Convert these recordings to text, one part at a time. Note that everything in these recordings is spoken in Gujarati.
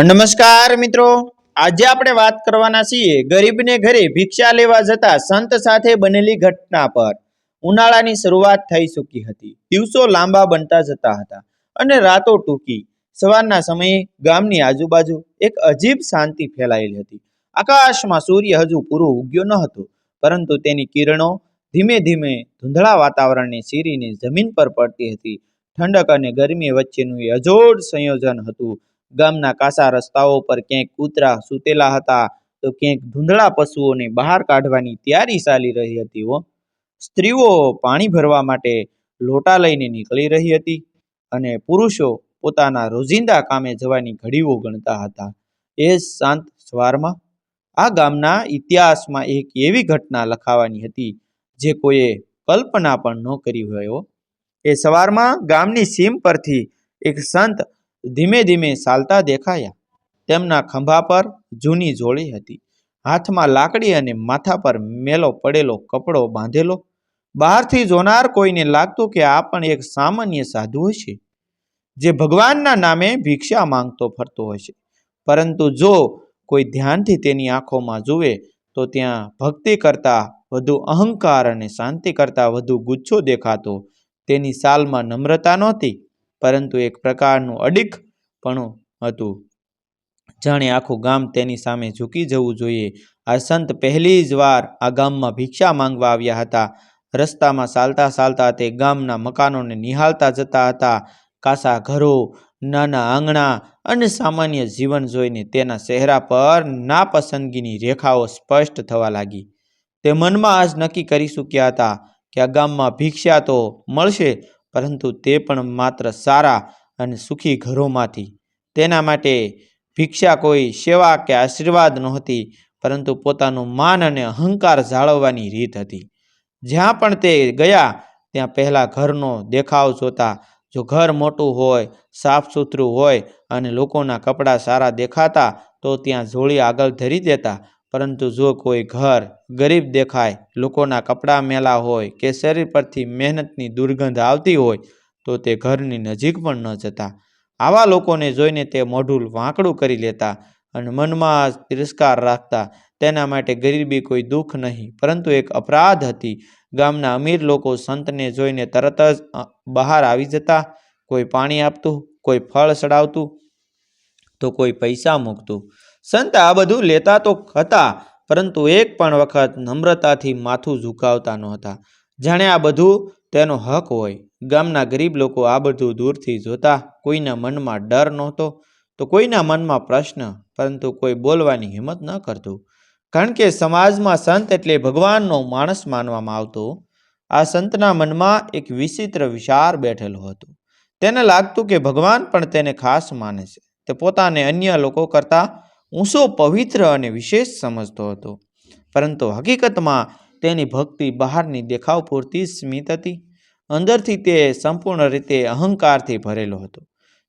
નમસ્કાર મિત્રો. આજે આપણે વાત કરવાના છીએ ગરીબને ઘરે ભિક્ષા લેવા જતા સંત સાથે બનેલી ઘટના પર. ઉનાળાની શરૂઆત થઈ ચૂકી હતી. દિવસો લાંબા બનતા જતા હતા અને રાતો ટૂંકી. સવારના સમયે ગામની આજુબાજુ એક અજીબ શાંતિ ફેલાયેલી હતી. આકાશમાં સૂર્ય હજુ પૂરો ઉગ્યો ન હતો, પરંતુ તેની કિરણો ધીમે ધીમે ધૂંધળા વાતાવરણને ચીરીને જમીન પર પડતી હતી. ઠંડક અને ગરમી વચ્ચેનું એ અજોડ સંયોજન હતું. ગામના કાસા રસ્તાઓ પર ક્યાંક કૂતરા સૂતેલા હતા, તો ક્યાંક ધૂંધળા પશુઓને બહાર કાઢવાની તૈયારી ચાલી રહી હતી હો. સ્ત્રીઓ પાણી ભરવા માટે લોટા લઈને નીકળી રહી હતી અને પુરુષો પોતાના રોજિંદા કામે જવાની ઘડીઓ ગણતા હતા. એ શાંત સવારમાં આ ગામના ઇતિહાસમાં એક એવી ઘટના લખાવાની હતી જે કોઈએ કલ્પના પણ ન કરી હોય એ સવારમાં ગામની સીમ પરથી એક સંત ધીમે ધીમે ચાલતા દેખાયા. તેમના ખંભા પર જૂની જોડી હતી. હાથમાં લાકડી અને માથા પર મેલો પડેલો કપડો બાંધેલો. બહારથી જોનાર કોઈને લાગતું કે આ પણ એક સામાન્ય સાધુ હશે, જે ભગવાનના નામે ભિક્ષા માંગતો ફરતો હશે. પરંતુ જો કોઈ ધ્યાનથી તેની આંખોમાં જુએ, તો ત્યાં ભક્તિ કરતાં વધુ અહંકાર અને શાંતિ કરતાં વધુ ગુચ્છો દેખાતો. તેની સાલમાં નમ્રતા નહોતી. પરંતુ એક પ્રકારનું અડીખપણું હતું. જાણે આખું ગામ તેની સામે ઝૂકી જવું જોઈએ. આ સંત પહેલી જ વાર આ ગામમાં ભિક્ષા માંગવા આવ્યા હતા. રસ્તામાં ચાલતા ચાલતા તે ગામના મકાનોને નિહાળતા જતા હતા. કાસા ઘરો, નાના આંગણા અને સામાન્ય જીવન જોઈને તેના ચહેરા પર નાપસંદગીની રેખાઓ સ્પષ્ટ થવા લાગી. તે મનમાં આજ નક્કી કરી ચૂક્યા હતા કે આ ગામમાં ભિક્ષા તો મળશે પરંતુ તે પણ માત્ર સારા અને સુખી ઘરોમાંથી. તેના માટે ભિક્ષા કોઈ સેવા કે આશીર્વાદ નહોતી, પરંતુ પોતાનું માન અને અહંકાર જાળવવાની રીત હતી. જ્યાં પણ તે ગયા, ત્યાં પહેલાં ઘરનો દેખાવ જોતા, જો ઘર મોટું હોય, સાફ સુથરું હોય અને લોકોના કપડાં સારા દેખાતા, તો ત્યાં જોળી આગળ ધરી દેતા પરંતુ જો કોઈ ઘર ગરીબ દેખાય, લોકોના કપડાં મેલા હોય કે શરીર પરથી મહેનતની દુર્ગંધ આવતી હોય, તો તે ઘરની નજીક પણ ન જતા. આવા લોકોને જોઈને તે મોઢું વાંકડું કરી લેતા અને મનમાં તિરસ્કાર રાખતા. તેના માટે ગરીબી કોઈ દુઃખ નહીં, પરંતુ એક અપરાધ હતી. ગામના અમીર લોકો સંતને જોઈને તરત જ બહાર આવી જતા. કોઈ પાણી આપતું, કોઈ ફળ ચડાવતું તો કોઈ પૈસા મૂકતું. સંત આ બધું લેતા તો હતા, પરંતુ એક પણ વખત નમ્રતાથી માથું ઝુકાવતા નહોતા. જાણે આ બધું તેનો હક હોય. ગામના ગરીબ લોકો આ બધું દૂરથી જોતા કોઈના મનમાં ડર નહોતો, તો કોઈના મનમાં પ્રશ્ન, પરંતુ કોઈ બોલવાની હિંમત ન કરતું. કારણ કે સમાજમાં સંત એટલે ભગવાનનો માણસ માનવામાં આવતો, આ સંતના મનમાં એક વિચિત્ર વિચાર બેઠેલો હતો. તેને લાગતું કે ભગવાન પણ તેને ખાસ માને છે. તે પોતાને અન્ય લોકો કરતાં ઊંચો પવિત્ર અને વિશેષ સમજતો હતો. પરંતુ હકીકતમાં તેની ભક્તિ બહારની દેખાવ પૂરતી સ્મિત હતી. અંદરથી તે સંપૂર્ણ રીતે અહંકારથી ભરેલો હતો.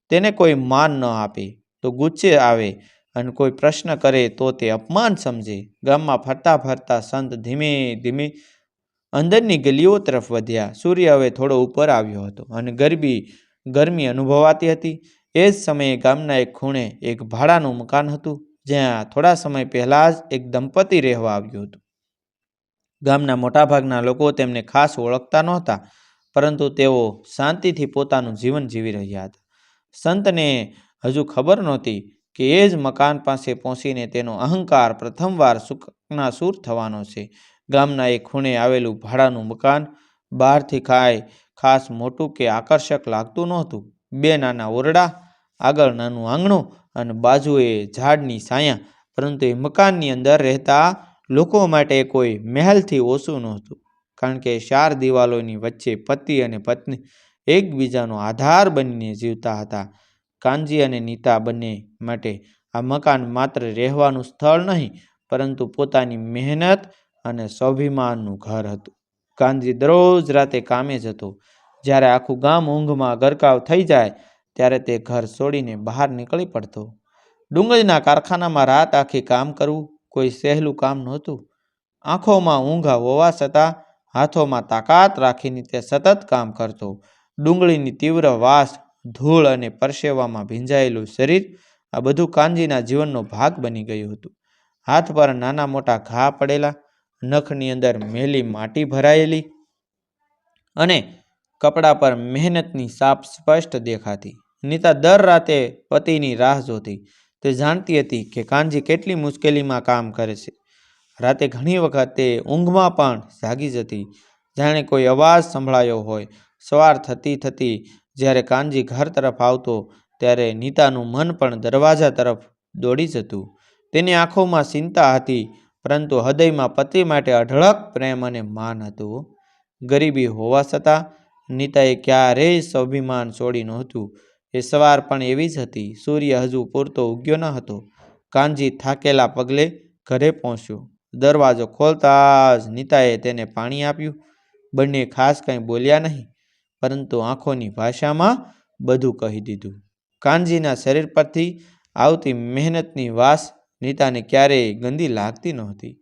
તેને કોઈ માન ન આપે, તો ગુસ્સે આવે અને કોઈ પ્રશ્ન કરે તો તે અપમાન સમજે. ગામમાં ફરતા ફરતા સંત ધીમે ધીમે અંદરની ગલીઓ તરફ વધ્યા. સૂર્ય હવે થોડો ઉપર આવ્યો હતો અને ગરબી, ગરમી અનુભવાતી હતી. એ જ સમયે ગામના એક ખૂણે એક ભાડાનું મકાન હતું. જ્યાં થોડા સમય પહેલાં જ એક દંપતી રહેવા આવ્યું હતું. ગામના મોટાભાગના લોકો તેમને ખાસ ઓળખતા નહોતા, પરંતુ તેઓ શાંતિથી પોતાનું જીવન જીવી રહ્યા હતા. સંતને હજુ ખબર નહોતી કે એ જ મકાન પાસે પહોંચીને તેનો અહંકાર પ્રથમવાર સુકનાસૂર થવાનો છે. ગામના એક ખૂણે આવેલું ભાડાનું મકાન બહારથી ખાય, ખાસ મોટું કે આકર્ષક લાગતું નહોતું. બે નાના ઓરડા આગળ નાનું આંગણું અને બાજુએ ઝાડની છાયા. પરંતુ એ મકાનની અંદર રહેતા લોકો માટે કોઈ મહેલથી ઓછું નહોતું, કારણ કે ચાર દિવાલોની વચ્ચે પતિ અને પત્ની એકબીજાનો આધાર બનીને જીવતા હતા. કાનજી અને નીતા બંને માટે આ મકાન માત્ર રહેવાનું સ્થળ નહીં, પરંતુ પોતાની મહેનત અને સ્વાભિમાનનું ઘર હતું. કાનજી દરરોજ રાતે કામે જતો. જ્યારે આખું ગામ ઊંઘમાં ગરકાવ થઈ જાય ત્યારે તે ઘર છોડીને બહાર નીકળી પડતો. ડુંગળીના કારખાનામાં રાત આખી કામ કરવું કોઈ સહેલું કામ નહોતું. આંખોમાં ઊંઘા હોવા છતાં હાથોમાં તાકાત રાખીને તે સતત કામ કરતો. ડુંગળીની તીવ્ર વાસ, ધૂળ અને પરસેવામાં ભીંજાયેલું શરીર આ બધું કાનજીના જીવનનો ભાગ બની ગયું હતું. હાથ પર નાના મોટા ઘા પડેલા, નખની અંદર મેલી માટી ભરાયેલી અને કપડા પર મહેનતની સાપ સ્પષ્ટ દેખાતી. નીતા દર રાતે પતિની રાહ જોતી. તે જાણતી હતી કે કાનજી કેટલી મુશ્કેલીમાં કામ કરે છે. રાતે ઘણી વખત તે ઊંઘમાં પણ જાગી જતી. જાણે કોઈ અવાજ સંભળાયો હોય. સવાર થતી થતી જ્યારે કાનજી ઘર તરફ આવતો ત્યારે નીતાનું મન પણ દરવાજા તરફ દોડી જતું. તેની આંખોમાં ચિંતા હતી, પરંતુ હૃદયમાં પતિ માટે અઢળક પ્રેમ અને માન હતું. ગરીબી હોવા છતાં નીતાએ ક્યારેય સ્વાભિમાન છોડી નહોતું. એ સવાર પણ એવી જ હતી. સૂર્ય હજુ પૂરતો ઉગ્યો ન હતો. કાનજી થાકેલા પગલે ઘરે પહોંચ્યો. દરવાજો ખોલતા જ નીતાએ તેને પાણી આપ્યું. બંને ખાસ કંઈ બોલ્યા નહીં, પરંતુ આંખોની ભાષામાં બધું કહી દીધું. કાનજીના શરીર પરથી આવતી મહેનતની વાસ નીતાને ક્યારેય ગંદી લાગતી નહોતી.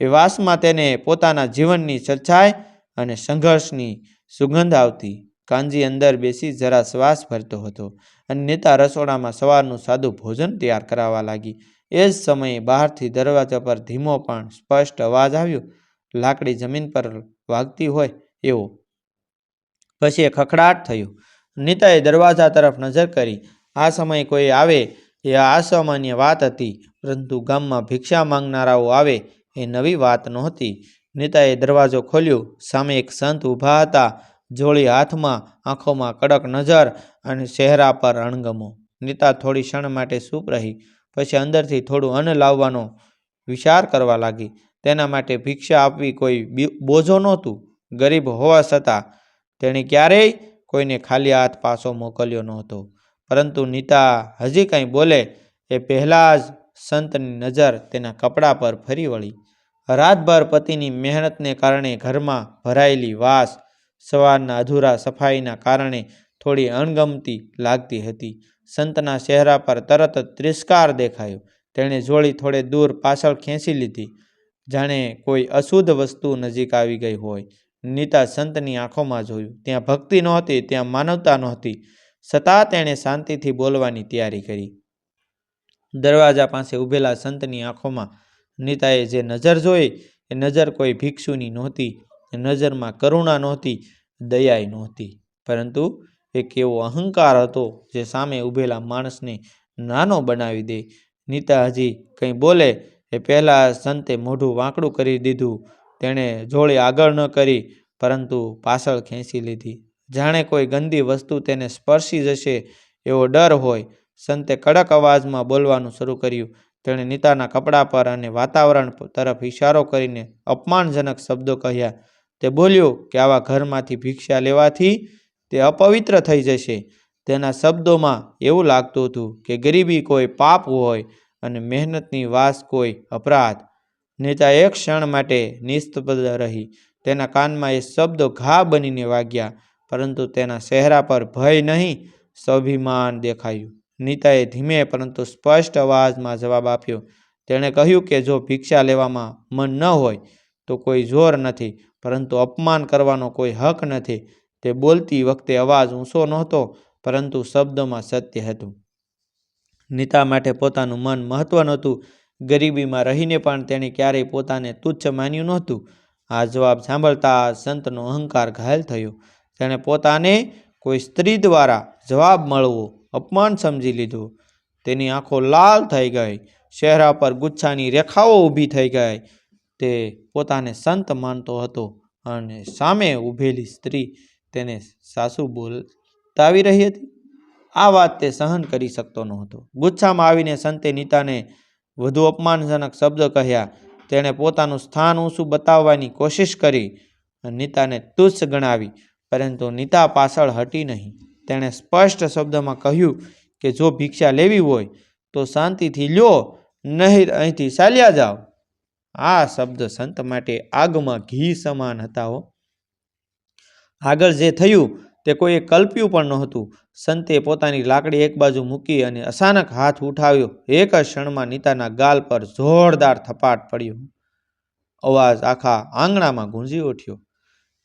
એ વાસમાં તેને પોતાના જીવનની સચ્ચાઈ અને સંઘર્ષની સુગંધ આવતી કાનજી અંદર બેસી જરા શ્વાસ ભરતો હતો અને નેતા રસોડામાં સવારનું સાદું ભોજન તૈયાર કરાવવા લાગી. એ જ સમયે બહારથી દરવાજા પર ધીમો પણ સ્પષ્ટ અવાજ આવ્યો, લાકડી જમીન પર વાગતી હોય એવો. પછી એ ખખડાટ થયો. નીતાએ દરવાજા તરફ નજર કરી. આ સમયે કોઈ આવે એ અસામાન્ય વાત હતી, પરંતુ ગામમાં ભિક્ષા માંગનારાઓ આવે એ નવી વાત નહોતી. નીતાએ દરવાજો ખોલ્યો. સામે એક સંત ઊભા હતા. જોળી હાથમાં, આંખોમાં કડક નજર અને ચહેરા પર અણગમો. નીતા થોડી ક્ષણ માટે સૂપ રહી, પછી અંદરથી થોડું અન્ન લાવવાનો વિચાર કરવા લાગી. તેના માટે ભિક્ષા આપવી કોઈ બોજો નહોતું. ગરીબ હોવા છતાં તેણે ક્યારેય કોઈને ખાલી હાથ પાછો મોકલ્યો નહોતો. પરંતુ નીતા હજી કંઈ બોલે એ પહેલાં જ સંતની નજર તેના કપડાં પર ફરી વળી. રાતભર પતિની મહેનતને કારણે ઘરમાં ભરાયેલી વાસ સવારના અધૂરા સફાઈના કારણે થોડી અણગમતી લાગતી હતી. સંતના ચહેરા પર તરત જ તિરસ્કાર દેખાયો. તેણે જોડી થોડે દૂર પાછળ ખેંચી લીધી. જાણે કોઈ અશુદ્ધ વસ્તુ નજીક આવી ગઈ હોય. નીતા સંતની આંખોમાં જોયું. ત્યાં ભક્તિ નહોતી, ત્યાં માનવતા નહોતી. છતાં તેણે શાંતિથી બોલવાની તૈયારી કરી. દરવાજા પાસે ઊભેલા સંતની આંખોમાં નીતાએ જે નજર જોઈ, એ નજર કોઈ ભિક્ષુની નહોતી. નજરમાં કરુણા નહોતી દયાય નહોતી. પરંતુ એક એવો અહંકાર હતો જે સામે ઊભેલા માણસને નાનો બનાવી દે. નીતા હજી કંઈ બોલે, એ પહેલાં સંતે મોઢું વાંકડું કરી દીધું. તેણે જોડી આગળ ન કરી, પરંતુ પાછળ ખેંચી લીધી. જાણે કોઈ ગંદી વસ્તુ તેને સ્પર્શી જશે એવો ડર હોય. સંતે કડક અવાજમાં બોલવાનું શરૂ કર્યું. તેણે નીતાના કપડા પર અને વાતાવરણ તરફ ઇશારો કરીને અપમાનજનક શબ્દો કહ્યા તે બોલ્યો કે આવા ઘરમાંથી ભિક્ષા લેવાથી તે અપવિત્ર થઈ જશે. તેના શબ્દોમાં એવું લાગતું હતું કે ગરીબી કોઈ પાપ હોય અને મહેનતની વાસ કોઈ અપરાધ. નેતા એક ક્ષણ માટે નિસ્તબ્ધ રહી. તેના કાનમાં એ શબ્દો ઘા બનીને વાગ્યા, પરંતુ તેના ચહેરા પર ભય નહીં, સ્વાભિમાન દેખાયું. નીતાએ ધીમે પરંતુ સ્પષ્ટ અવાજમાં જવાબ આપ્યો, તેણે કહ્યું કે જો ભિક્ષા લેવામાં મન ન હોય, તો કોઈ જોર નથી. પરંતુ અપમાન કરવાનો કોઈ હક નથી. તે બોલતી વખતે અવાજ ઊંચો નહોતો, પરંતુ શબ્દોમાં સત્ય હતું. નીતા માટે પોતાનું મન મહત્વ નહોતું. ગરીબીમાં રહીને પણ તેણે ક્યારેય પોતાને તુચ્છ માન્યું નહોતું. આ જવાબ સાંભળતા સંતનો અહંકાર ઘાયલ થયો. તેણે પોતાને કોઈ સ્ત્રી દ્વારા જવાબ મળવો, અપમાન સમજી લીધું. તેની આંખો લાલ થઈ ગઈ. ચહેરા પર ગુચ્છાની રેખાઓ ઊભી થઈ ગઈ. તે પોતાને સંત માનતો હતો અને સામે ઊભેલી સ્ત્રી તેને સાસુ બોલતાવી રહી હતી. આ વાત તે સહન કરી શકતો નહોતો. ગુચ્છામાં આવીને સંતે નીતાને વધુ અપમાનજનક શબ્દ કહ્યા. તેણે પોતાનું સ્થાન ઊંચું બતાવવાની કોશિશ કરી નીતાને તુચ્છ ગણાવી, પરંતુ નીતા પાછળ હટી નહીં. તેણે સ્પષ્ટ શબ્દમાં કહ્યું કે જો ભિક્ષા લેવી હોય તો શાંતિથી લ્યો નહીં અહીંથી ચાલ્યા જાઓ. આ શબ્દ સંત માટે આગમાં ઘી સમાન હતા હો. આગળ જે થયું તે કોઈએ કલ્પ્યું પણ નહોતું. સંતે પોતાની લાકડી એક બાજુ મૂકી અને અચાનક હાથ ઉઠાવ્યો. એક જ ક્ષણમાં નીતાના ગાલ પર જોરદાર થપાટ પડ્યો. અવાજ આખા આંગણામાં ગુંજી ઉઠ્યો.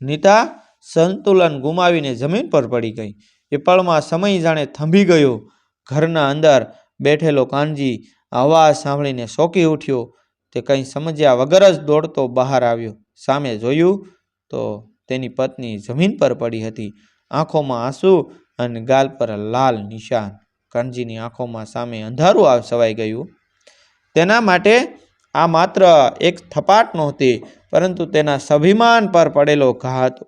નીતા, સંતુલન ગુમાવીને જમીન પર પડી ગઈ. એ પળમાં સમય જાણે થંભી ગયો. ઘરના અંદર બેઠેલો કાનજી અવાજ સાંભળીને શોકી ઉઠ્યો. તે કંઈ સમજ્યા વગર જ દોડતો બહાર આવ્યો. સામે જોયું તો તેની પત્ની જમીન પર પડી હતી. આંખોમાં આંસુ અને ગાલ પર લાલ નિશાન. કણજીની આંખોમાં સામે અંધારું આવ સવાઈ ગયું. તેના માટે આ માત્ર એક થપાટ નહોતી, પરંતુ તેના સ્વાભિમાન પર પડેલો ઘા હતો.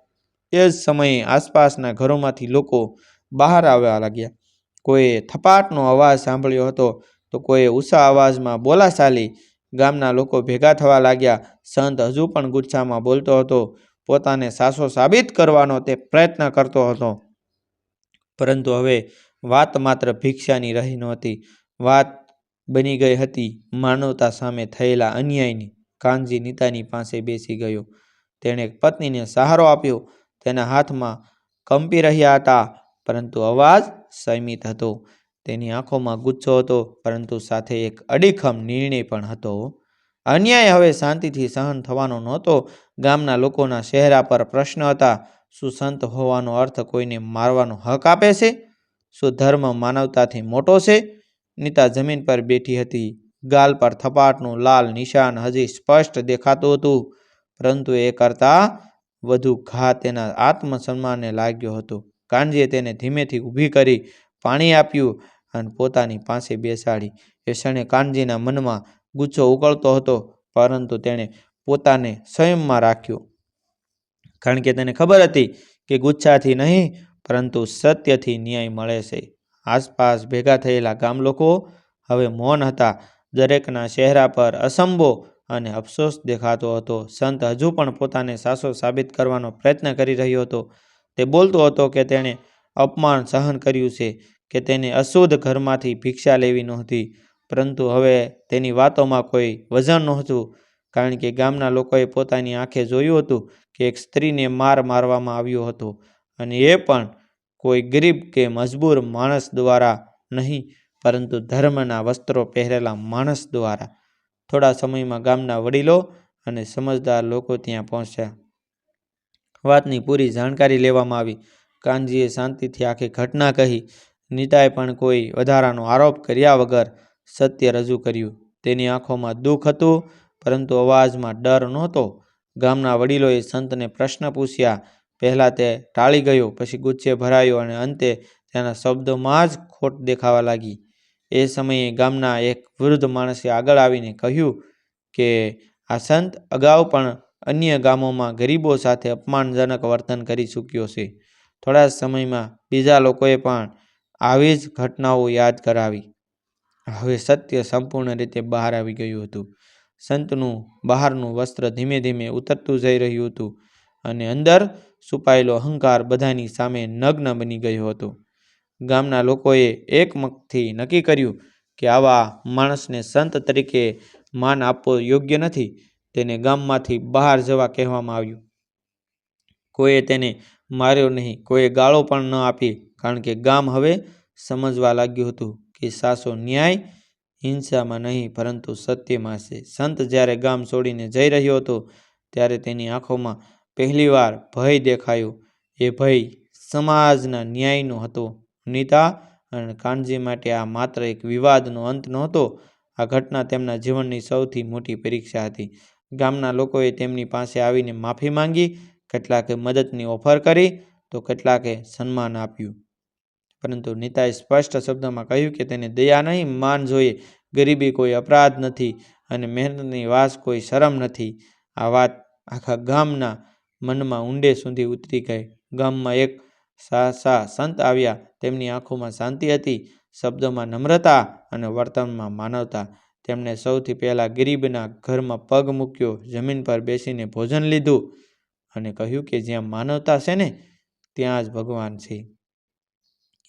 એ જ સમયે આસપાસના ઘરોમાંથી લોકો બહાર આવવા લાગ્યા. કોઈએ થપાટનો અવાજ સાંભળ્યો હતો તો કોઈએ ઉષા અવાજમાં બોલા ચાલી ગામના લોકો ભેગા થવા લાગ્યા. સંત હજુ પણ ગુસ્સામાં બોલતો હતો, પોતાને સાસો સાબિત કરવાનો તે પ્રયત્ન કરતો હતો. પરંતુ હવે વાત માત્ર ભિક્ષાની રહી નહોતી. વાત બની ગઈ હતી માનવતા સામે થયેલા અન્યાયની. કાનજી નીતાની પાસે બેસી ગયો. તેણે પત્નીને સહારો આપ્યો. તેના હાથમાં કંપી રહ્યા હતા, પરંતુ અવાજ સંયમિત હતો. તેની આંખોમાં ગુસ્સો હતો, પરંતુ સાથે એક અડીખમ નિર્ણય પણ હતો. અન્યાય હવે શાંતિથી સહન થવાનો નહોતો. ગામના લોકોના ચહેરા પર પ્રશ્ન હતા, શું સંત હોવાનો અર્થ કોઈને મારવાનો હક આપે છે? શું ધર્મ માનવતાથી મોટો છે? નીતા જમીન પર બેઠી હતી. ગાલ પર થપાટનું લાલ નિશાન હજી સ્પષ્ટ દેખાતું હતું, પરંતુ એ કરતાં વધુ ઘા તેના આત્મસન્માનને લાગ્યો હતો. કાનજીએ તેને ધીમેથી ઊભી કરી પાણી આપ્યું. અને પોતાની પાસે બેસાડી. એ ક્ષણે કાનજીના મનમાં ગુચ્છો ઉકળતો હતો, પરંતુ તેણે પોતાને સંયમમાં રાખ્યો. કારણ કે તેને ખબર હતી કે ગુચ્છાથી નહીં, પરંતુ સત્યથી ન્યાય મળે છે. આસપાસ ભેગા થયેલા ગામ લોકો હવે મૌન હતા. દરેકના ચહેરા પર અસંભો અને અફસોસ દેખાતો હતો. સંત હજુ પણ પોતાને સાસો સાબિત કરવાનો પ્રયત્ન કરી રહ્યો હતો. તે બોલતો હતો કે તેણે અપમાન સહન કર્યું છે. કે તેને અશુદ્ધ ઘરમાંથી ભિક્ષા લેવી નહોતી. પરંતુ હવે તેની વાતોમાં કોઈ વજન નહોતું, કારણ કે ગામના લોકોએ પોતાની આંખે જોયું હતું કે એક સ્ત્રીને માર મારવામાં આવ્યો હતો. અને એ પણ કોઈ ગરીબ કે મજબૂર માણસ દ્વારા નહીં, પરંતુ ધર્મના વસ્ત્રો પહેરેલા માણસ દ્વારા. થોડા સમયમાં ગામના વડીલો અને સમજદાર લોકો ત્યાં પહોંચ્યા. વાતની પૂરી જાણકારી લેવામાં આવી. કાનજીએ શાંતિથી આખી ઘટના કહી નીતાએ પણ કોઈ વધારાનો આરોપ કર્યા વગર સત્ય રજૂ કર્યું. તેની આંખોમાં દુઃખ હતું, પરંતુ અવાજમાં ડર નહોતો. ગામના વડીલોએ સંતને પ્રશ્ન પૂછ્યા, પહેલાં તે ટાળી ગયો, પછી ગુસ્સે ભરાયો અને અંતે તેના શબ્દોમાં જ ખોટ દેખાવા લાગી. એ સમયે ગામના એક વૃદ્ધ માણસે આગળ આવીને કહ્યું કે, આ સંત અગાઉ પણ અન્ય ગામોમાં ગરીબો સાથે અપમાનજનક વર્તન કરી ચૂક્યો છે. થોડા સમયમાં બીજા લોકોએ પણ આવી જ ઘટનાઓ યાદ કરાવી. હવે સત્ય સંપૂર્ણ રીતે બહાર આવી ગયું હતું. સંતનું બહારનું વસ્ત્ર ધીમે ધીમે ઉતરતું જઈ રહ્યું હતું અને અંદર છુપાયેલો અહંકાર બધાની સામે નગ્ન બની ગયો હતો. ગામના લોકોએ એકમતથી નક્કી કર્યું કે આવા માણસને સંત તરીકે માન આપવો યોગ્ય નથી, તેને ગામમાંથી બહાર જવા કહેવામાં આવ્યું. કોઈએ તેને માર્યો નહીં, કોઈએ ગાળો પણ ન આપી કારણ કે ગામ હવે સમજવા લાગ્યું હતું કે સાસો ન્યાય હિંસામાં નહીં, પરંતુ સત્યમાં છે. સંત જ્યારે ગામ છોડીને જઈ રહ્યો હતો, ત્યારે તેની આંખોમાં પહેલીવાર ભય દેખાયો. એ ભય સમાજના ન્યાયનો હતો. નીતા અને કાનજી માટે આ માત્ર એક વિવાદનો અંત નહોતો. આ ઘટના તેમના જીવનની સૌથી મોટી પરીક્ષા હતી. ગામના લોકોએ તેમની પાસે આવીને માફી માંગી, કેટલાકે મદદની ઓફર કરી, તો કેટલાકે સન્માન આપ્યું. પરંતુ નીતાએ સ્પષ્ટ શબ્દમાં કહ્યું કે તેને દયા નહીં, માન જોઈએ. ગરીબી કોઈ અપરાધ નથી અને મહેનતની વાસ કોઈ શરમ નથી. આ વાત આખા ગામના મનમાં ઊંડે સુધી ઉતરી ગઈ. ગામમાં એક સાસા સંત આવ્યા. તેમની આંખોમાં શાંતિ હતી, શબ્દોમાં નમ્રતા અને વર્તનમાં માનવતા. તેમણે સૌથી પહેલાં ગરીબના ઘરમાં પગ મૂક્યો, જમીન પર બેસીને ભોજન લીધું અને કહ્યું કે જ્યાં માનવતા છે ને, ત્યાં જ ભગવાન છે.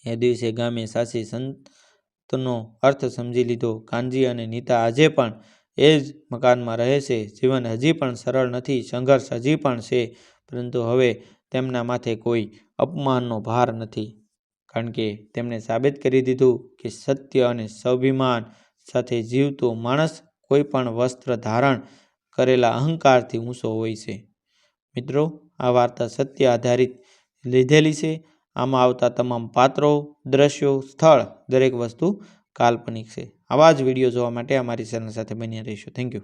એ દિવસે ગામે સાચી સંતનો અર્થ સમજી લીધો. કાનજી અને નીતા આજે પણ એ જ મકાનમાં રહે છે. જીવન હજી પણ સરળ નથી, સંઘર્ષ હજી પણ છે, પરંતુ હવે તેમના માથે કોઈ અપમાનનો ભાર નથી. કારણ કે તેમણે સાબિત કરી દીધું કે સત્ય અને સ્વાભિમાન સાથે જીવતો માણસ કોઈ પણ વસ્ત્ર ધારણ કરેલા અહંકારથી ઊંચો હોય છે. મિત્રો, આ વાર્તા સત્ય આધારિત લીધેલી છે. આમાં આવતા તમામ પાત્રો, દ્રશ્યો, સ્થળ, દરેક વસ્તુ કાલ્પનિક છે. આવા જ વીડિયો જોવા માટે અમારી ચેનલ સાથે બન્યા રહીશું. Thank you